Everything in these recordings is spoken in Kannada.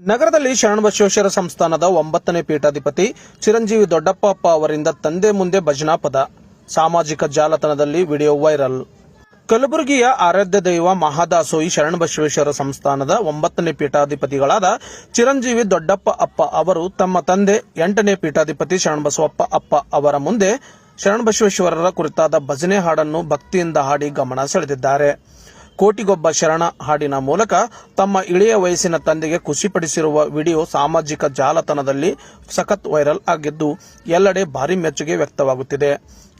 ನಗರದಲ್ಲಿ ಶರಣ ಬಸವೇಶ್ವರ ಸಂಸ್ಥಾನದ ಒಂಬತ್ತನೇ ಪೀಠಾಧಿಪತಿ ಚಿರಂಜೀವಿ ದೊಡ್ಡಪ್ಪ ಅವರಿಂದ ತಂದೆ ಮುಂದೆ ಭಜನಾ ಪದ. ಸಾಮಾಜಿಕ ಜಾಲತಾಣದಲ್ಲಿ ವಿಡಿಯೋ ವೈರಲ್. ಕಲಬುರಗಿಯ ಆರಾಧ್ಯ ದೈವ ಮಹಾದಾಸೋಯಿ ಶರಣ ಬಸವೇಶ್ವರ ಸಂಸ್ಥಾನದ ಒಂಬತ್ತನೇ ಪೀಠಾಧಿಪತಿಗಳಾದ ಚಿರಂಜೀವಿ ದೊಡ್ಡಪ್ಪ ಅಪ್ಪ ಅವರು ತಮ್ಮ ತಂದೆ ಎಂಟನೇ ಪೀಠಾಧಿಪತಿ ಶರಣಬಸವಪ್ಪ ಅಪ್ಪ ಅವರ ಮುಂದೆ ಶರಣಬಸವೇಶ್ವರರ ಕುರಿತಾದ ಭಜನೆ ಹಾಡನ್ನು ಭಕ್ತಿಯಿಂದ ಹಾಡಿ ಗಮನ ಸೆಳೆದಿದ್ದಾರೆ. ಕೋಟಿಗೊಬ್ಬ ಶರಣ ಹಾಡಿನ ಮೂಲಕ ತಮ್ಮ ಇಳಿಯ ವಯಸ್ಸಿನ ತಂದೆಗೆ ಖುಷಿಪಡಿಸಿರುವ ವಿಡಿಯೋ ಸಾಮಾಜಿಕ ಜಾಲತಾಣದಲ್ಲಿ ಸಖತ್ ವೈರಲ್ ಆಗಿದ್ದು, ಎಲ್ಲೆಡೆ ಭಾರಿ ಮೆಚ್ಚುಗೆ ವ್ಯಕ್ತವಾಗುತ್ತಿದೆ.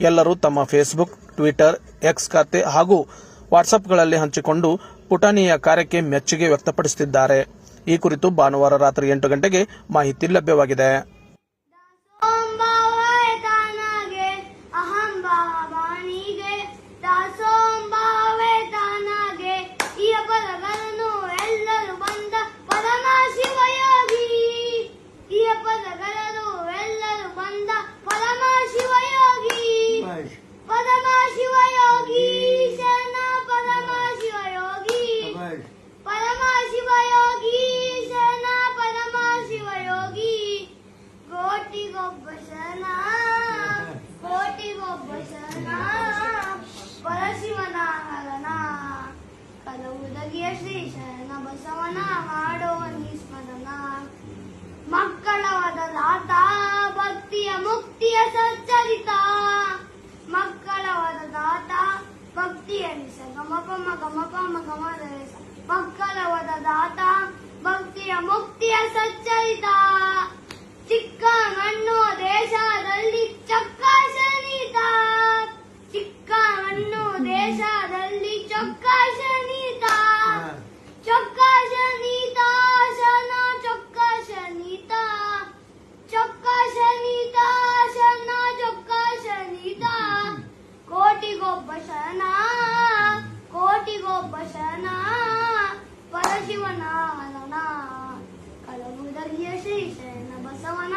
ಎಲ್ಲರೂ ತಮ್ಮ ಫೇಸ್ಬುಕ್, ಟ್ವಿಟರ್, ಎಕ್ಸ್ ಖಾತೆ ಹಾಗೂ ವಾಟ್ಸಪ್ಗಳಲ್ಲಿ ಹಂಚಿಕೊಂಡು ಪುಟಾಣಿಯ ಕಾರ್ಯಕ್ಕೆ ಮೆಚ್ಚುಗೆ ವ್ಯಕ್ತಪಡಿಸುತ್ತಿದ್ದಾರೆ. ಈ ಕುರಿತು ಭಾನುವಾರ ರಾತ್ರಿ ಎಂಟು ಗಂಟೆಗೆ ಮಾಹಿತಿ ಲಭ್ಯವಾಗಿದೆ. ಕೋಟಿಗೊಬ್ಬ ಶರಣ ಕೋಟಿಗೊಬ್ಬ ಶರಣ ಪರಶಿವನ ಹರಣ ಕಲವುದಗಿಯ ಶ್ರೀ ಶರಣ ಬಸವನ ಮಾಡೋ ನಿಸ್ಮರಣ ಮಕ್ಕಳವಾದ ದಾತ ಭಕ್ತಿಯ ಮುಕ್ತಿಯ ಸಚ್ಚರಿತ ಮಕ್ಕಳವಾದ ದಾತ ಭಕ್ತಿಯ ನಿಸ ಗಮ ಪಮ ಗಮ ಪಮ ಗಮ ಮಕ್ಕಳವಾದ ದಾತ ಭಕ್ತಿಯ ಮುಕ್ತಿಯ ಸಚ್ಚರಿತ. ಪರಶಿವನ ಹರಣ